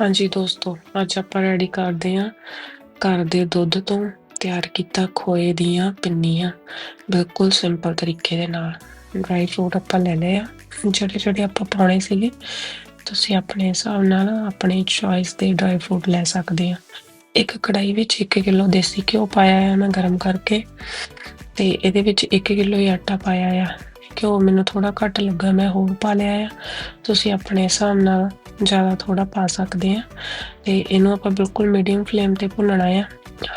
ਹਾਂਜੀ ਦੋਸਤੋ, ਅੱਜ ਆਪਾਂ ਰੈਡੀ ਕਰਦੇ ਹਾਂ ਘਰ ਦੇ ਦੁੱਧ ਤੋਂ ਤਿਆਰ ਕੀਤਾ ਖੋਏ ਦੀਆਂ ਪਿੰਨੀਆਂ। ਬਿਲਕੁਲ ਸਿੰਪਲ ਤਰੀਕੇ ਦੇ ਨਾਲ ਡਰਾਈ ਫਰੂਟ ਆਪਾਂ ਲੈ ਲਏ ਆ। ਜਿਹੜੇ ਜਿਹੜੇ ਆਪਾਂ ਪਾਉਣੇ ਸੀਗੇ, ਤੁਸੀਂ ਆਪਣੇ ਹਿਸਾਬ ਨਾਲ ਆਪਣੀ ਚੋਇਸ ਦੇ ਡਰਾਈ ਫਰੂਟ ਲੈ ਸਕਦੇ ਆ। ਇੱਕ ਕੜਾਈ ਵਿੱਚ 1 ਕਿਲੋ ਦੇਸੀ ਘਿਓ ਪਾਇਆ ਹੈ ਮੈਂ ਗਰਮ ਕਰਕੇ, ਤੇ ਇਹਦੇ ਵਿੱਚ 1 ਕਿਲੋ ਹੀ ਆਟਾ ਪਾਇਆ ਆ। ਘਿਓ ਮੈਨੂੰ ਥੋੜਾ ਘੱਟ ਲੱਗਾ, ਮੈਂ ਹੋਰ ਪਾ ਲਿਆ ਆ। ਤੁਸੀਂ ਆਪਣੇ ਹਿਸਾਬ ਨਾਲ ਜ਼ਿਆਦਾ ਥੋੜਾ ਪਾ ਸਕਦੇ ਆ ਤੇ ਇਹਨੂੰ ਆਪਾਂ ਬਿਲਕੁਲ ਮੀਡੀਅਮ ਫਲੇਮ ਤੇ ਭੁੰਨਣਾ ਆ,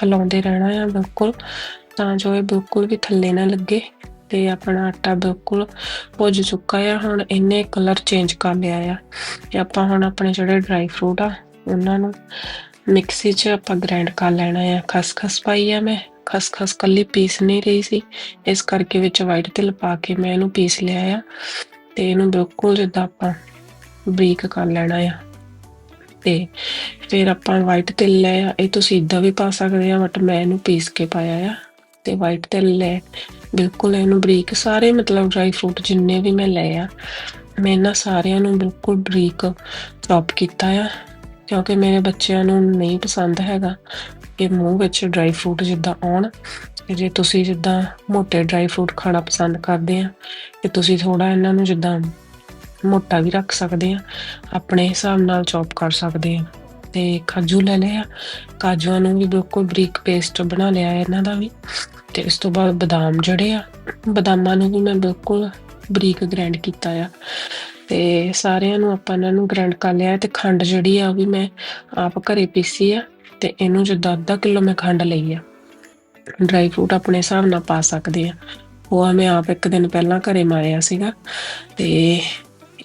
ਹਿਲਾਉਂਦੇ ਰਹਿਣਾ ਆ ਬਿਲਕੁਲ, ਤਾਂ ਜੋ ਇਹ ਬਿਲਕੁਲ ਵੀ ਥੱਲੇ ਨਾ ਲੱਗੇ ਤੇ ਆਪਣਾ ਆਟਾ ਬਿਲਕੁਲ ਭੁੱਜ ਚੁੱਕਾ ਆ, ਹੁਣ ਇਹਨੇ ਕਲਰ ਚੇਂਜ ਕਰ ਲਿਆ ਆ ਤੇ ਆਪਾਂ ਹੁਣ ਆਪਣੇ ਜਿਹੜੇ ਡਰਾਈ ਫਰੂਟ ਆ, ਉਹਨਾਂ ਨੂੰ ਮਿਕਸੀ 'ਚ ਆਪਾਂ ਗ੍ਰਾਈਂਡ ਕਰ ਲੈਣਾ ਆ, ਖਸਖਸ ਪਾਈ ਆ ਮੈਂ, ਖਸਖਸ ਕੱਲੀ ਪੀਸ ਨਹੀਂ ਰਹੀ ਸੀ, ਇਸ ਕਰਕੇ ਵਿੱਚ ਵਾਈਟ ਤਿਲ ਪਾ ਕੇ ਮੈਂ ਇਹਨੂੰ ਪੀਸ ਲਿਆ ਆ ਤੇ ਇਹਨੂੰ ਬਿਲਕੁਲ ਜਿੱਦਾਂ ਆਪਾਂ ਬਰੀਕ ਕਰ ਲੈਣਾ ਆ। ਤੇ ਫਿਰ ਆਪਾਂ ਵਾਈਟ ਤਿਲ ਲੈ ਆ। ਇਹ ਤੁਸੀਂ ਇਦਾਂ ਵੀ ਪਾ ਸਕਦੇ ਆ ਬਟ ਮੈਂ ਇਹਨੂੰ ਪੀਸ ਕੇ ਪਾਇਆ ਆ। ਤੇ ਵਾਈਟ ਤਿਲ ਲੈ ਬਿਲਕੁਲ ਇਹਨੂੰ ਬਰੀਕ ਸਾਰੇ ਮਤਲਬ ਡਰਾਈ ਫਰੂਟ ਜਿੰਨੇ ਵੀ ਮੈਂ ਲਏ ਆ, ਮੈਂ ਇਹਨਾਂ ਸਾਰਿਆਂ ਨੂੰ ਬਿਲਕੁਲ ਬਰੀਕ ਚੌਪ ਕੀਤਾ ਆ। ਕਿਉਂਕਿ ਮੇਰੇ ਬੱਚਿਆਂ ਨੂੰ ਨਹੀਂ ਪਸੰਦ ਹੈਗਾ ਕਿ ਮੂੰਹ ਵਿੱਚ ਡਰਾਈ ਫਰੂਟ ਜਿੱਦਾਂ ਆਉਣ। ਤੇ ਜੇ ਤੁਸੀਂ ਜਿੱਦਾਂ ਮੋٹے ਡਰਾਈ ਫਰੂਟ ਖਾਣਾ ਪਸੰਦ ਕਰਦੇ ਆ, ਤੇ ਤੁਸੀਂ ਥੋੜਾ ਇਹਨਾਂ ਨੂੰ ਜਿੱਦਾਂ ਮੋਟਾ ਵੀ ਰੱਖ ਸਕਦੇ ਆ, ਆਪਣੇ ਹਿਸਾਬ ਨਾਲ ਚੌਪ ਕਰ ਸਕਦੇ ਆ। ਤੇ ਕਾਜੂ ਲੈ ਲਿਆ ਕਾਜੂਆਂ ਨੂੰ ਵੀ ਬਿਲਕੁਲ ਬਰੀਕ ਪੇਸਟ ਬਣਾ ਲਿਆ ਇਹਨਾਂ ਦਾ ਵੀ। ਤੇ ਇਸ ਤੋਂ ਬਾਅਦ ਬਦਾਮ ਜਿਹੜੇ ਆ, ਬਦਾਮਾਂ ਨੂੰ ਵੀ ਮੈਂ ਬਿਲਕੁਲ ਬਰੀਕ ਗ੍ਰਾਈਂਡ ਕੀਤਾ ਆ। ਤੇ ਸਾਰਿਆਂ ਨੂੰ ਆਪਾਂ ਇਹਨਾਂ ਨੂੰ ਗ੍ਰਾਈਂਡ ਕਰ ਲਿਆ ਤੇ ਖੰਡ ਜਿਹੜੀ ਆ ਉਹ ਵੀ ਮੈਂ ਆਪ ਘਰੇ ਪੀਸੀ ਆ। ਤੇ ਇਹਨੂੰ ਜਿੱਦਾਂ ਅੱਧਾ ਕਿਲੋ ਮੈਂ ਖੰਡ ਲਈ ਆ। ਡਰਾਈ ਫਰੂਟ ਆਪਣੇ ਹਿਸਾਬ ਨਾਲ ਪਾ ਸਕਦੇ ਆ। ਉਹ ਆ ਮੈਂ ਆਪ ਇੱਕ ਦਿਨ ਪਹਿਲਾਂ ਘਰੇ ਮਾਰਿਆ ਸੀਗਾ। ਤੇ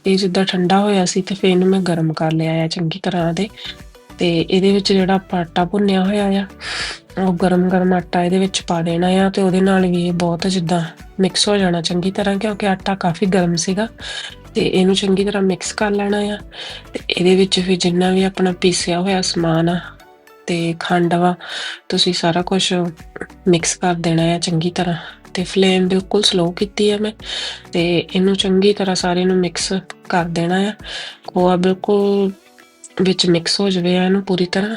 ਇਹ ਜਿੱਦਾਂ ਠੰਡਾ ਹੋਇਆ ਸੀ ਤੇ ਫਿਰ ਇਹਨੂੰ ਮੈਂ ਗਰਮ ਕਰ ਲਿਆ ਆ ਚੰਗੀ ਤਰ੍ਹਾਂ ਦੇ। ਤੇ ਇਹਦੇ ਵਿੱਚ ਜਿਹੜਾ ਆਪਾਂ ਆਟਾ ਭੁੰਨਿਆ ਹੋਇਆ ਆ, ਉਹ ਗਰਮ ਗਰਮ ਆਟਾ ਇਹਦੇ ਵਿੱਚ ਪਾ ਦੇਣਾ ਆ ਤੇ ਉਹਦੇ ਨਾਲ ਵੀ ਇਹ ਬਹੁਤ ਜਿੱਦਾਂ ਮਿਕਸ ਹੋ ਜਾਣਾ ਚੰਗੀ ਤਰ੍ਹਾਂ ਕਿਉਂਕਿ ਆਟਾ ਕਾਫੀ ਗਰਮ ਸੀਗਾ। ਤੇ ਇਹਨੂੰ ਚੰਗੀ ਤਰ੍ਹਾਂ ਮਿਕਸ ਕਰ ਲੈਣਾ ਆ ਤੇ ਇਹਦੇ ਵਿੱਚ ਫਿਰ ਜਿੰਨਾ ਵੀ ਆਪਣਾ ਪੀਸਿਆ ਹੋਇਆ ਸਮਾਨ ਆ ਤੇ ਖੰਡ ਵਾ, ਤੁਸੀਂ ਸਾਰਾ ਕੁਝ ਮਿਕਸ ਕਰ ਦੇਣਾ ਆ ਚੰਗੀ ਤਰ੍ਹਾਂ। ਤੇ ਫਲੇਮ ਬਿਲਕੁਲ ਸਲੋ ਕੀਤੀ ਆ ਮੈਂ ਤੇ ਇਹਨੂੰ ਚੰਗੀ ਤਰ੍ਹਾਂ ਸਾਰੇ ਨੂੰ ਮਿਕਸ ਕਰ ਦੇਣਾ ਆ। ਖੋਆ ਬਿਲਕੁਲ ਵਿੱਚ ਮਿਕਸ ਹੋ ਜਾਵੇ ਆ ਇਹਨੂੰ ਪੂਰੀ ਤਰ੍ਹਾਂ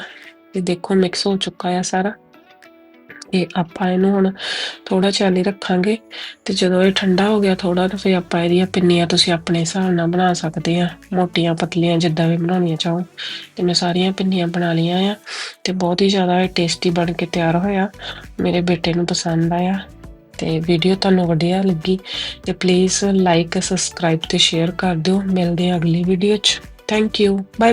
ਤੇ ਦੇਖੋ ਮਿਕਸ ਹੋ ਚੁੱਕਾ ਆ ਸਾਰਾ। ਇਹ ਆਪਾਂ ਇਹਨੂੰ ਹੁਣ ਥੋੜਾ ਚਾਲੀ ਰੱਖਾਂਗੇ ਤੇ ਜਦੋਂ ਇਹ ਠੰਡਾ ਹੋ ਗਿਆ ਥੋੜਾ ਤਾਂ ਫਿਰ ਆਪਾਂ ਇਹਦੀਆਂ ਪਿੰਨੀਆਂ ਤੁਸੀਂ ਆਪਣੇ ਹਿਸਾਬ ਨਾਲ ਬਣਾ ਸਕਦੇ ਆ। ਮੋਟੀਆਂ ਪਤਲੀਆਂ ਜਿੱਦਾਂ ਵੀ ਬਣਾਉਣੀਆਂ ਚਾਹੋ। ਤੇ ਮੈਂ ਸਾਰੀਆਂ ਪਿੰਨੀਆਂ ਬਣਾ ਲਈਆਂ ਆ ਤੇ ਬਹੁਤ ਹੀ ਜ਼ਿਆਦਾ ਇਹ ਟੇਸਟੀ ਬਣ ਕੇ ਤਿਆਰ ਹੋਇਆ। ਮੇਰੇ ਬੇਟੇ ਨੂੰ ਪਸੰਦ ਆਇਆ। ਤੇ ਵੀਡੀਓ ਤੁਹਾਨੂੰ ਵਧੀਆ ਲੱਗੀ ਤੇ ਪਲੀਜ਼ ਲਾਈਕ ਸਬਸਕ੍ਰਾਈਬ ਤੇ ਸ਼ੇਅਰ ਕਰ ਦਿਓ। ਮਿਲਦੇ ਹਾਂ ਅਗਲੀ ਵੀਡੀਓ 'ਚ। Thank you bye